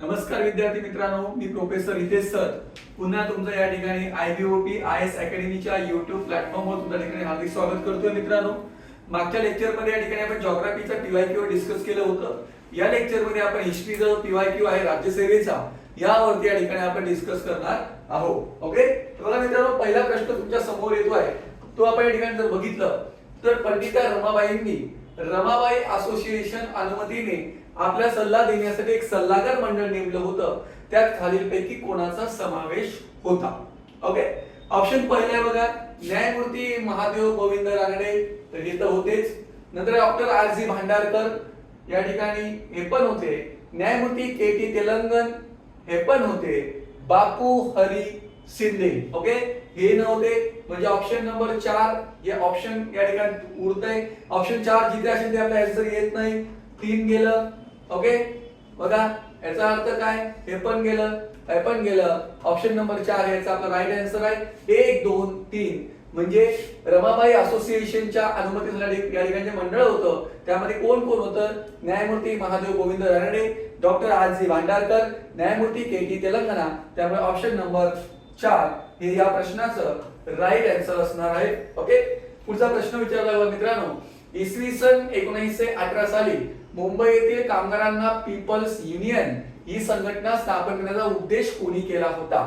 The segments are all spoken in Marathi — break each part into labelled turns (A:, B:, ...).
A: नमस्कार विद्यार्थी मित्रांनो मी प्रोफेसर हितेश सर. पुन्हा तुमचं या ठिकाणी I B O P I S अकॅडमीच्या YouTube प्लॅटफॉर्मवर तुमच्या ठिकाणी हार्दिक स्वागत करतोय मित्रांनो. मागच्या लेक्चरमध्ये या ठिकाणी आपण जॉग्राफीचा पीवाय क्यू डिस्कस केलं होतं. या लेक्चरमध्ये आपण हिस्ट्रीचा पीवायक्यू आहे राज्यसेवेचा. यावरती या ठिकाणी आपण डिस्कस करणार आहोत. ओके बघा मित्रांनो पहिला प्रश्न तुमच्यासमोर येतो आहे. तो आपण या ठिकाणी जर बघितलं तर पंडिता रमाबाईंनी रमाबाई असोसिएशन अनुमतीने आपला सल्ला देण्यासाठी एक सल्लागार मंडळ नेमलं होतं. त्यात खालीलपैकी कोणाचा समावेश होता. ओके ऑप्शन पहिले बघा न्यायमूर्ती महादेव गोविंद रानडे तर हे तर होतेच. नंतर डॉक्टर आर जी भांडारकर या ठिकाणी हे पण होते. न्यायमूर्ती के टी तेलंगण हे पण होते. बापू हरी शिंदे ओके हे नव्हते म्हणजे ऑप्शन नंबर चार हे ऑप्शन या ठिकाणी उरतंय ऑप्शन चार जिथे असेल ते आपल्या आन्सर येत नाही. तीन गेलं. ओके? बघा याचा अर्थ काय? हे पण गेलं हे पण गेलं. ऑप्शन नंबर चार याचा आपला राईट आन्सर आहे. एक दोन तीन. म्हणजे रमाबाई असोसिएशनच्या अनुमतीसाठी या ठिकाणी मंडळ होतं त्यामध्ये कोण कोण होतं? न्यायमूर्ती Mahadev Govind Ranade doctor R G Bhandarkar न्यायमूर्ती के टी तेलंगणा. त्यामुळे ऑप्शन नंबर चार हे या प्रश्नाचं राईट आन्सर असणार आहे. ओके? पुढचा प्रश्न विचारला मित्रांनो. इसवी सन एकोणीसशे अठरा साली मुंबई येथील कामगारांना पीपल्स युनियन ही संघटना स्थापन करण्याचा उद्देश कोणी केला होता?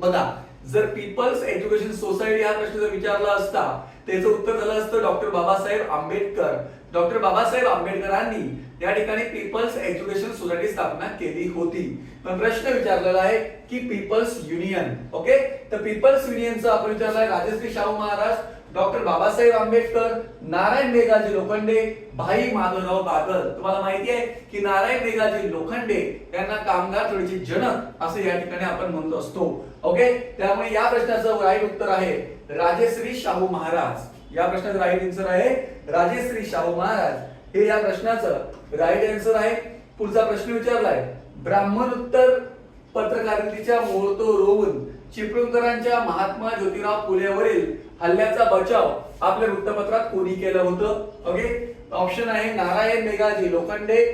A: बघा जर पीपल्स एज्युकेशन सोसायटी हा प्रश्न जर विचारला असता त्याचं उत्तर झालं असतं डॉक्टर बाबासाहेब आंबेडकर. डॉक्टर बाबासाहेब आंबेडकरांनी या ठिकाणी पीपल्स एज्युकेशन सोसायटी स्थापना केली होती. पण प्रश्न विचारलेला आहे की पीपल्स युनियन ओके? तर पीपल्स युनियनचा आपण विचारला राजश्री शाहू महाराज डॉक्टर बाबासाहेब आंबेडकर नारायण मेघाजी लोखंडे भाई माधवराव बागल तुम्हाला माहिती आहे की नारायण मेघाजी लोखंडे यांना कामगार चळवळीचे जनक असं या ठिकाणी आपण म्हणत असतो. ओके त्यामुळे या प्रश्नाचं राईट उत्तर आहे राजेश्री शाहू महाराज. या प्रश्नाचं राईट आन्सर आहे राजेश्री शाहू महाराज. हे या प्रश्नाचं राईट आन्सर आहे. पुढचा प्रश्न विचारलाय. ब्राह्मण उत्तर पत्रकारितेच्या मोडतो रोवून चिपळूणकरांच्या महात्मा ज्योतिराव फुलेवरील हल्ल्याचा बचाव आपल्या वृत्तपत्रात कोणी केलं होतं? ओके ऑप्शन आहे नारायण मेघाजी लोखंडे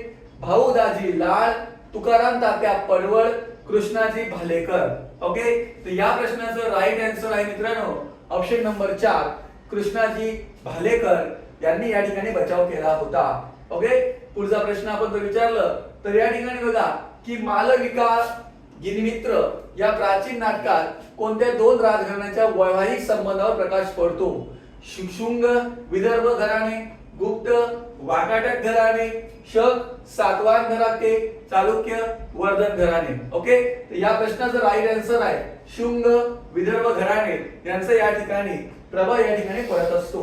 A: भाऊ दाजी लाड तुकाराम तात्या पडवळ कृष्णाजी भालेकर. ओके तर या प्रश्नाचं राईट आन्सर आहे मित्रांनो. ऑप्शन नंबर चार कृष्णाजी भालेकर यांनी या ठिकाणी बचाव केला होता. ओके पुढचा प्रश्न आपण जर विचारलं तर या ठिकाणी बघा की मालविका गिनमित्र या प्राचीन नाटकात कोणत्या दोन राजघराण्याच्या वैवाहिक संबंधावर प्रकाश पडतो? शु- शुंग विदर्भ घराणे गुप्त वाकाटक घराणे शक सातवान घराते चालुक्य वर्धन घराणे. ओके तर या प्रश्नाचं राईट आन्सर आहे शुंग विदर्भ घराणे यांचं या ठिकाणी प्रभाव या ठिकाणी पडत असतो.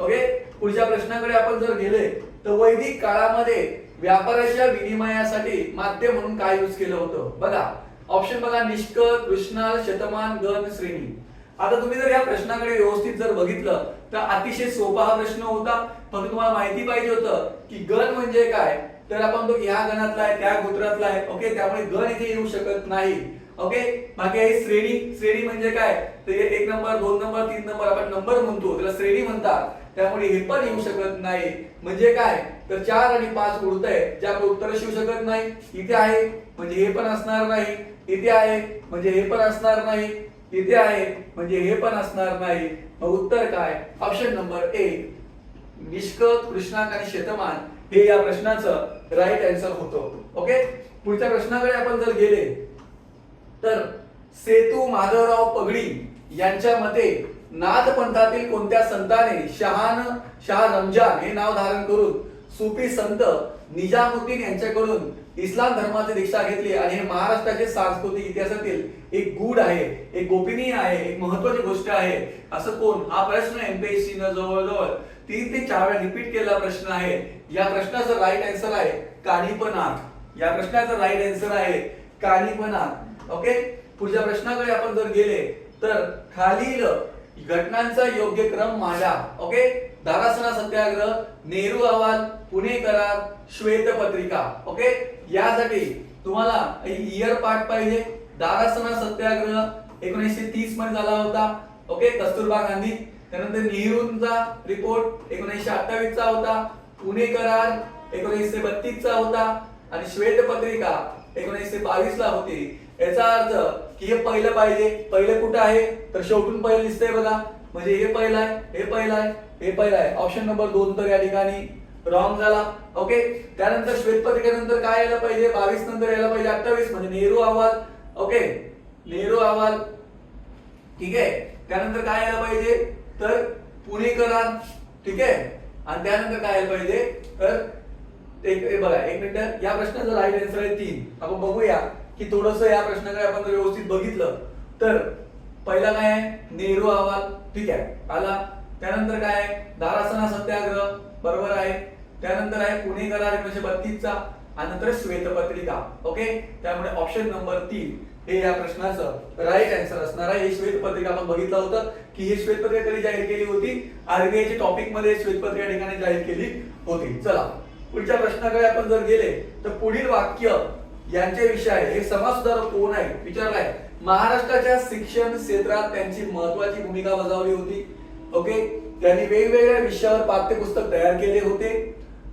A: ओके पुढच्या प्रश्नाकडे आपण जर गेले तर वैदिक काळामध्ये व्यापाराच्या विनिमयासाठी माध्यम म्हणून काय युज केलं होतं? बघा ऑप्शन बघा निष्क कृष्णा शतमान गण श्रेणी. आता तुम्ही जर या प्रश्नाकडे व्यवस्थित जर बघितलं तर अतिशय सोपा हा प्रश्न होता. फक्त तुम्हाला माहिती पाहिजे होतं की गण म्हणजे काय? तर आपण तो ह्या गणातला आहे त्या गोत्रातला आहे. ओके त्यामुळे गण इथे येऊ शकत नाही. ओके बाकी आहे श्रेणी. श्रेणी म्हणजे काय? तर एक नंबर दोन नंबर तीन नंबर आपण नंबर म्हणतो. त्याला श्रेणी म्हणतात. त्यामुळे हे पण येऊ शकत नाही. म्हणजे काय? तर चार आणि पाच उडत आहे ज्या उत्तर येऊ शकत नाही. इथे आहे म्हणजे हे पण असणार नाही. इथे आहे म्हणजे हे पण असणार नाही. इथे आहे म्हणजे हे पण असणार नाही. मग उत्तर काय? ऑप्शन नंबर एक निष्क कृष्णाक आणि शेतमान हे या प्रश्नाचं राईट आन्सर होतं. ओके पुढच्या प्रश्नाकडे आपण जर गेले तर सेतू माधवराव पगडी यांच्या मते नाथ पंथातील कोणत्या संताने शहान शाह रमजान हे नाव धारण करून सुफी संत निजामुद्दीन यांच्याकडून इस्लाम धर्माची दीक्षा घेतली आणि हे महाराष्ट्राचे सांस्कृतिक इतिहासातील एक गूढ आहे एक गोपनीय आहे एक महत्वाची गोष्ट आहे. असं कोण? हा प्रश्न एमपीएससी न जवळजवळ तीन ते चार वेळा रिपीट केलेला प्रश्न आहे. या प्रश्नाचं राईट आन्सर आहे कानिपनाथ या प्रश्नाचं राईट आन्सर आहे कानिपनाथ ओके पुढच्या प्रश्नाकडे आपण जर गेले तर खालील घटनांचा योग्य क्रम मांडा. ओके धारासना सत्याग्रह नेहरू अहवाल पुणे करार श्वेत पत्रिका ओके यासाठी तुम्हाला इयर पार्ट पाहिजे. दारासना सत्याग्रह एकोणीसशे तीसमध्ये झाला होता. ओके कस्तुरबा गांधी. त्यानंतर नेहरूंचा रिपोर्ट एकोणीसशे अठ्ठावीस चा होता. पुणे करार एकोणीसशे बत्तीस चा होता. आणि श्वेत पत्रिका एकोणीसशे बावीस ला होती. याचा अर्थ की हे पहिलं पाहिजे. पहिलं कुठं आहे? तर शेवटून पहिलं दिसतंय बघा. म्हणजे हे पहिलं आहे हे पहिलं आहे हे पहिलं आहे. ऑप्शन नंबर दोन तर या ठिकाणी. रॉंग झाला. ओके त्यानंतर श्वेतपत्रिकेनंतर काय यायला पाहिजे? बावीस नंतर यायला पाहिजे अठ्ठावीस म्हणजे नेहरू अहवाल. ओके नेहरू अहवाल. ठीक आहे? त्यानंतर काय यायला पाहिजे? तर पुणे करार ठीक आहे? आणि त्यानंतर काय यायला पाहिजे? तर एक बघा एक मिनिट. या प्रश्नाचं राईट आन्सर आहे तीन. आपण बघूया की थोडस या प्रश्नाकडे आपण जर व्यवस्थित बघितलं तर पहिला काय आहे? नेहरू अहवाल. ठीक आहे? आला. त्यानंतर काय आहे? दारासना सत्याग्रह बरोबर आहे? त्यानंतर आहे पुणे करार एकोणीशे बत्तीसचा आणि नंतर श्वेतपत्रिका. ओके त्यामुळे ऑप्शन नंबर तीन हे या प्रश्नाचं राईट आन्सर असणार आहे. हे श्वेतपत्रिका आपण बघितलं होतं की ही श्वेतपत्रिका कधी जाहीर केली होती? आरबीआयच्या टॉपिकमध्ये श्वेतपत्रिका ठिकाणी जाहीर केली होती. चला पुढच्या प्रश्नाकडे आपण जर गेले तर पुढील वाक्य यांचे विषय आहे. हे समाज सुधारक कोण आहे विचारलाय. महाराष्ट्राच्या शिक्षण क्षेत्रात त्यांची महत्वाची भूमिका बजावली होती. ओके त्यांनी वेगवेगळ्या विषयावर पाठ्यपुस्तक तयार केले होते.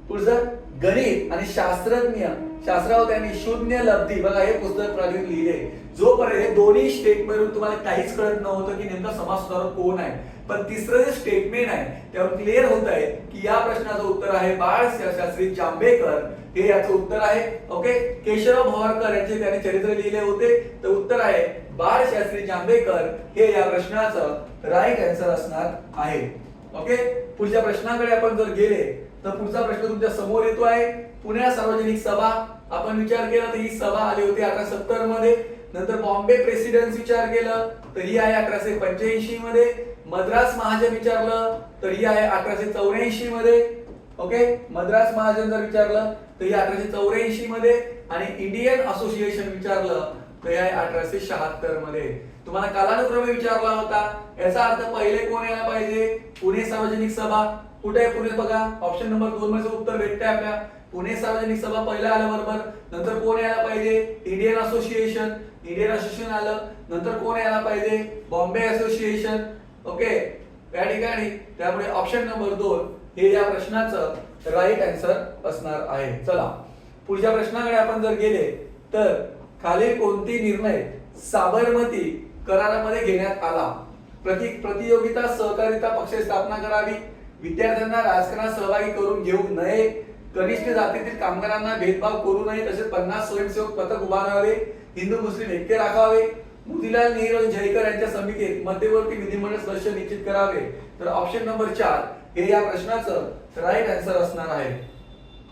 A: पुढचं गणित आणि शास्त्रज्ञ शास्त्रावर त्यांनी शून्य लब्धी. बघा हे पुस्तक प्राजून लिहिले. जोपर्यंत हे दोन्ही स्टेटमेंट तुम्हाला काहीच कळत नव्हतं की नेमका समाज सुधारक कोण आहे. पण तिसरं जे स्टेटमेंट आहे त्यावर क्लिअर होत आहे की या प्रश्नाचं उत्तर आहे बाळ शास्त्री जांभेकर. हे याचं उत्तर आहे ओके केशव भोवारकर यांचे त्याने चरित्र लिहिले होते. तर उत्तर आहे बाळ शास्त्री जांभेकर हे या प्रश्नाचं राईट आन्सर असणार आहे. ओके पुढच्या प्रश्नाकडे आपण जर गेले तर पुढचा प्रश्न तुमच्यासमोर येतो आहे. पुण्या सार्वजनिक सभा. आपण विचार केला तर ही सभा आली होती अठरा सत्तरमध्ये. नंतर बॉम्बे प्रेसिडेन्स विचार केलं तर ही आहे अठराशे पंच्याऐंशी मध्ये. मद्रास महाजन विचारलं तर ही आहे अठराशे चौऱ्याऐंशी मध्ये. ओके मद्रास महाजन जर विचारलं तर ही अठराशे चौऱ्याऐंशी मध्ये. आणि इंडियन असोसिएशन विचारलं तर हे आहे अठराशे शहात्तरमध्ये. तुम्हाला कालानुक्रमे विचारला होता. याचा अर्थ पहिले कोण यायला पाहिजे? पुणे सार्वजनिक सभा. कुठे आहे पुणे बघा. ऑप्शन नंबर दोन मध्ये उत्तर भेटतंय आपल्या. पुणे सार्वजनिक सभा पहिला आलं बरोबर. नंतर कोण यायला पाहिजे? इंडियन असोसिएशन इंडियन असोसिएशन आलं. नंतर कोण यायला पाहिजे? बॉम्बे असोसिएशन ओके या ठिकाणी. त्यामुळे ऑप्शन नंबर दोन हे या प्रश्नाचं राईट आन्सर असणार आहे. चला. पुढच्या प्रश्नाकडे आपण जर गेले तर खाली कोणती निर्णय साबरमती करारामध्ये घेण्यात आला? प्रति प्रतियोगिता सहकारिता पक्ष स्थापना करावी. विद्यार्थ्यांना राजकारणात सहभागी करून घेऊ नये. कनिष्ठ जातीतील कामगारांना भेदभाव करू नये तसेच पन्नास स्वयंसेवक पथक उभारावे हिंदू मुस्लिम ऐक्य राखावे मोतीलाल नेहरू आणि जयकर यांच्या समितीत मध्यवर्ती विधिमंडळ सदस्य निश्चित करावे. तर ऑप्शन नंबर चार हे या प्रश्नाचं राईट आन्सर असणार आहे.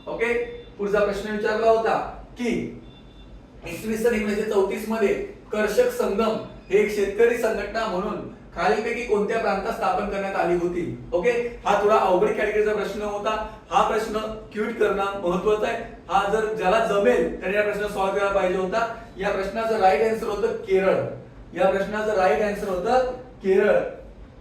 A: ओके पुढचा प्रश्न विचारला होता की इसवी सन एकोणीसशे चौतीसमध्ये कर्षक संगम हे एक शेतकरी संघटना म्हणून खालीलपैकी कोणत्या प्रांतात स्थापन करण्यात आली होती? ओके? हा थोडा अवघड कॅटेगरीचा प्रश्न होता. हा प्रश्न क्यूट करणं महत्त्वाचा आहे. हा जर ज्याला जमेल त्याने या प्रश्न सॉल्व्ह करायला पाहिजे होता. या प्रश्नाचं राईट आन्सर होतं केरळ. या प्रश्नाचं राईट आन्सर होतं केरळ.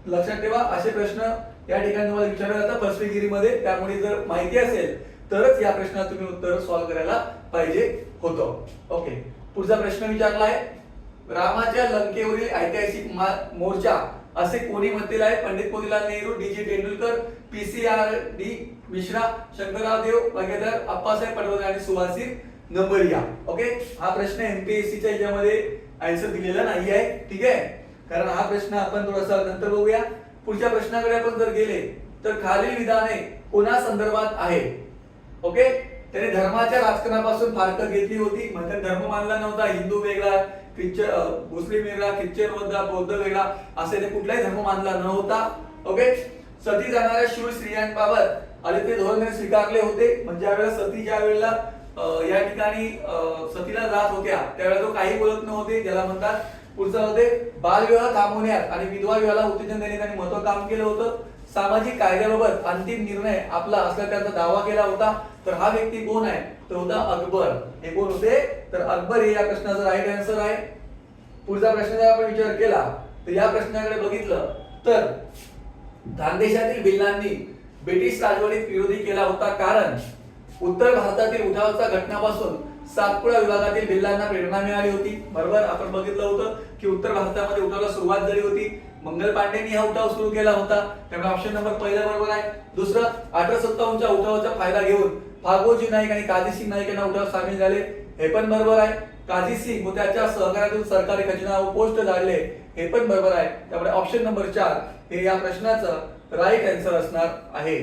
A: लक्षात ठेवा असे प्रश्न या ठिकाणी तुम्हाला विचारले जातात फसवेगिरीमध्ये त्यामुळे जर माहिती असेल तरच या प्रश्नात तुम्ही उत्तर सॉल्व्ह करायला पाहिजे होतं. ओके? पुढचा प्रश्न विचारला आहे. रामाच्या लंकेवरील ऐतिहासिक मोर्चा असे कोणी म्हटलेलं आहे? Pandit Motilal Nehru D J Tendulkar P C R D Mishra Shankarrao Deo वगैरे अप्पासाहेब पटवर्धन आणि सुभाषित नंबरिया. ओके हा प्रश्न एमपीएससीच्या याच्यामध्ये आन्सर दिलेला नाही आहे. ठीक आहे? कारण हा प्रश्न आपण थोडासा नंतर बघूया. पुढच्या प्रश्नाकडे आपण जर गेले तर खालील विधाने कोणा संदर्भात आहे? ओके त्याने धर्माच्या राजकारणापासून फारकत घेतली होती. म्हणजे धर्म मानला नव्हता. हिंदू वेगळा. ख्रिश्चन मुस्लिम वेगळा ख्रिश्चन बौद्ध वेगळा असे ते कुठलाही धर्म मानला नव्हता ओके सती जाणाऱ्या शूर स्त्रियांबाबत अलिप्त धोरण स्वीकारले होते. म्हणजे ज्यावेळेला सती ज्या वेळेला uh, या ठिकाणी अं, सतीला जात होत्या त्यावेळेला तो काही बोलत नव्हते. ज्याला म्हणतात पुढचं होते बालविवाह थांबवण्यात. आणि विधवा विवाहाला उत्तेजन देण्यात त्यांनी महत्त्व काम केलं होतं. सामाजिक कायद्याबाबत अंतिम निर्णय आपला असल्याचा त्यांचा दावा केला होता तर हा व्यक्ती कोण आहे? तर होता अकबर. हे कोण होते? तर अकबर हे या प्रश्नाचा राईट आन्सर आहे. पुढचा प्रश्न जर आपण विचार केला तर या प्रश्नाकडे बघितलं तर खानदेशातील भिल्लांनी ब्रिटिश राजवटीत विरोधी केला होता कारण उत्तर भारतातील उठावाच्या घटनापासून सातपुडा विभागातील भिल्लांना प्रेरणा मिळाली होती. बरोबर? आपण बघितलं होतं की उत्तर भारतामध्ये उठावाला सुरुवात झाली होती. मंगल पांडेनी हा उठाव सुरू केला होता. त्यामुळे ऑप्शन नंबर पहिला बरोबर आहे. दुसरं अठरा सत्तावन्नच्या उठावाचा फायदा घेऊन फागोजी नाईक आणि काजी सिंग नाईक यांना उठाव सामील झाले. हे पण बरोबर आहे. काजी सिंग व त्याच्या सहकार्यातून सरकारी खजिना व पोस्ट झाले हे पण बरोबर आहे. त्यामुळे ऑप्शन नंबर चार हे या प्रश्नाचं राईट आन्सर असणार आहे.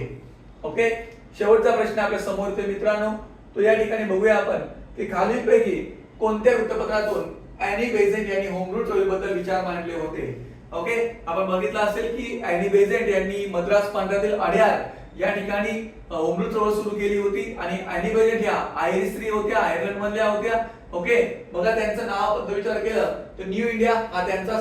A: ओके शेवटचा प्रश्न आपल्यासमोर येतोय मित्रांनो. तो या ठिकाणी बघूया आपण की खालीलपैकी कोणत्या वृत्तपत्रातून अॅनी बेझेंट यांनी होमरूट चळवळीबद्दल विचार मांडले होते? ओके आपण बघितलं असेल की अॅनी बेझेंट यांनी मद्रास प्रांतातील अड्यार या ठिकाणी होम चळवळ सुरू केली होती आणि अॅनी बेझेंट ह्या आयरिश स्त्री होत्या आयर्लंड मधल्या होत्या. ओके बघा त्यांचं नाव विचार केलं तर न्यू इंडिया हा त्यांचा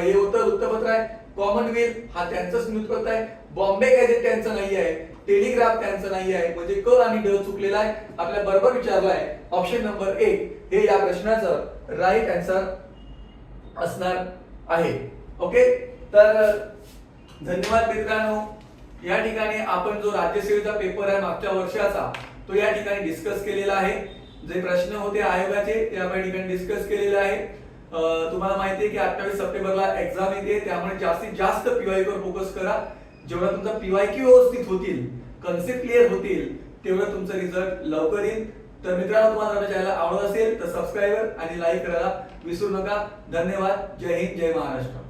A: हे होतं वृत्तपत्र आहे. कॉमनवेल्थ हा त्यांचंच न्यूजपत्र आहे. बॉम्बे गॅजेट त्यांचं नाही आहे टेलिग्राफ त्यांचं नाही आहे म्हणजे क आणि ड चुकलेला आहे. आपल्या बरोबर विचारलाय ऑप्शन नंबर एक हे या प्रश्नाचं राईट आन्सर असणार आहे. ओके? तर धन्यवाद मित्रांनो. या ठिकाणी आपण जो राज्यसेवेचा पेपर आहे मागच्या वर्षाचा तो या ठिकाणी डिस्कस केलेला आहे. जे प्रश्न होते आयोगाचे ते आपण ठिकाणी डिस्कस केलेले आहे. तुम्हाला माहिती आहे की अठ्ठावीस सप्टेंबरला एक्झाम येते त्यामुळे जास्तीत जास्त पीवाय वर फोकस करा. जेवढा तुमचा पीवाय क्यू व्यवस्थित होतील कन्सेप्ट क्लिअर होतील तेवढं तुमचं रिझल्ट लवकर येईल. तर मित्रांनो तुम्हाला आपल्या चॅनल आवडत असेल तर सबस्क्राईबर आणि लाईक करायला विसरू नका. धन्यवाद. जय हिंद जय महाराष्ट्र.